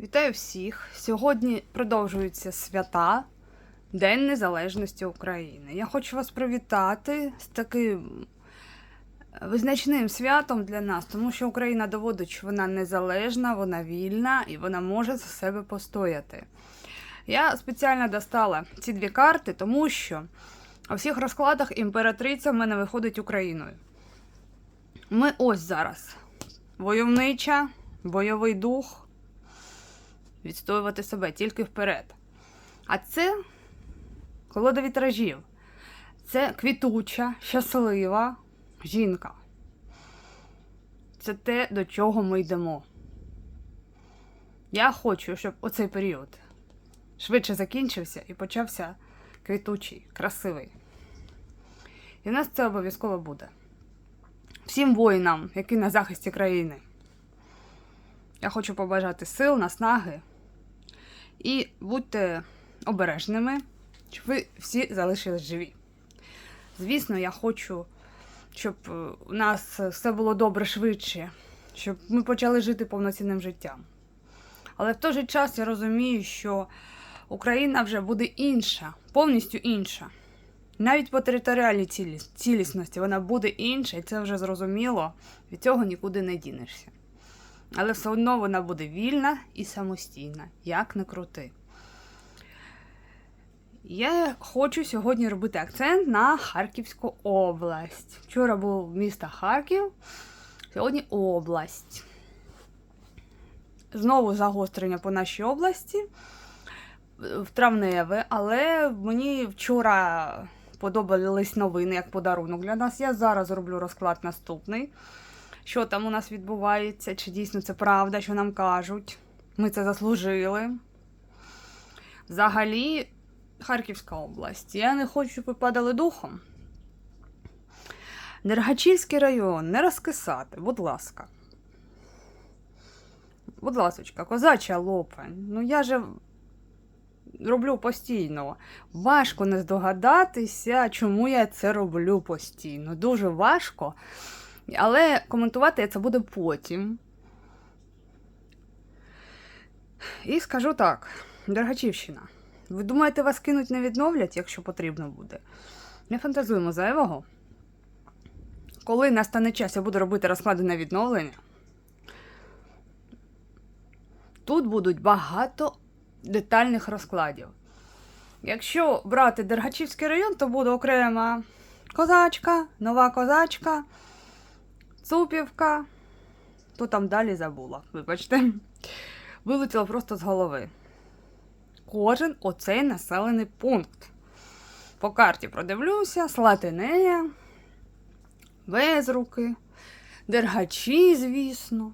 Вітаю всіх! Сьогодні продовжуються свята День Незалежності України. Я хочу вас привітати з таким визначним святом для нас, тому що Україна доводить, що вона незалежна, вона вільна і вона може за себе постояти. Я спеціально достала ці дві карти, тому що у всіх розкладах імператриця в мене виходить Україною. Ми ось зараз. Войовнича, бойовий дух відстоювати себе тільки вперед. А це колода вітражів. Це квітуча, щаслива жінка. Це те, до чого ми йдемо. Я хочу, щоб оцей період швидше закінчився і почався квітучий, красивий. І в нас це обов'язково буде. Всім воїнам, які на захисті країни. Я хочу побажати сил, наснаги. І будьте обережними, щоб ви всі залишились живі. Звісно, я хочу, щоб е, у нас все було добре швидше, щоб ми почали жити повноцінним життям. Але в той же час я розумію, що Україна вже буде інша, повністю інша. Навіть по територіальній цілісності вона буде інша, і це вже зрозуміло, від цього нікуди не дінешся. Але все одно вона буде вільна і самостійна, як не крути. Я хочу сьогодні робити акцент на Харківську область. Вчора був місто Харків, сьогодні область. Знову загострення по нашій області в травневе, але мені вчора подобались новини як подарунок для нас. Я зараз роблю розклад наступний що там у нас відбувається, чи дійсно це правда, що нам кажуть. Ми це заслужили. Взагалі, Харківська область. Я не хочу, щоб ви падали духом. Дергачівський район, не розкисати, будь ласка. Будь ласочка, козача лопань. Ну я же роблю постійно. Важко не здогадатися, чому я це роблю постійно. Дуже важко. Але коментувати я це буду потім. І скажу так: Дергачівщина, ви думаєте, вас кинуть не відновлять, якщо потрібно буде? Не фантазуємо зайвого. Коли настане час, я буду робити розклади на відновлення. Тут будуть багато детальних розкладів. Якщо брати Дергачівський район, то буде окрема козачка, нова козачка. Цупівка, то там далі забула, вибачте. Вилетіло просто з голови. Кожен оцей населений пункт. По карті продивлюся, Слатинея, Безруки, Дергачі, звісно.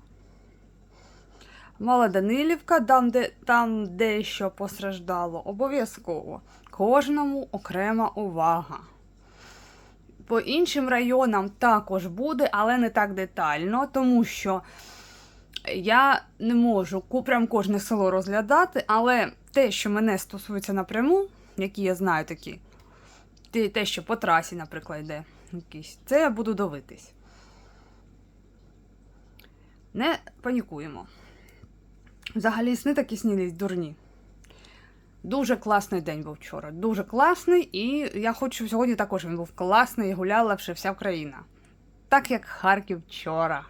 Мала Данилівка, там, де, там дещо постраждало, обов'язково. Кожному окрема увага. По іншим районам також буде, але не так детально, тому що я не можу прям кожне село розглядати, але те, що мене стосується напряму, які я знаю такі, те, що по трасі, наприклад, йде якісь, це я буду дивитись. Не панікуємо. Взагалі сни такі снились дурні. Дуже класний день був вчора. Дуже класний, і я хочу, сьогодні також він був класний і гуляла вже вся Україна. Так як Харків вчора.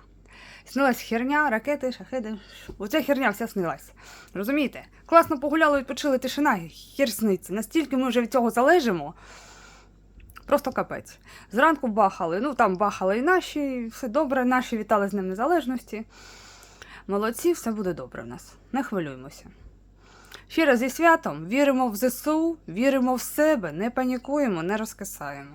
Снилась херня, ракети, шахеди. Оця херня вся снилась. Розумієте? Класно погуляли, відпочили, тишина, хер. Настільки ми вже від цього залежимо. Просто капець. Зранку бахали, ну там бахали і наші, все добре, наші вітали з Днем Незалежності. Молодці, все буде добре в нас. Не хвилюємося. Ще раз зі святом віримо в ЗСУ, віримо в себе, не панікуємо, не розкисаємо.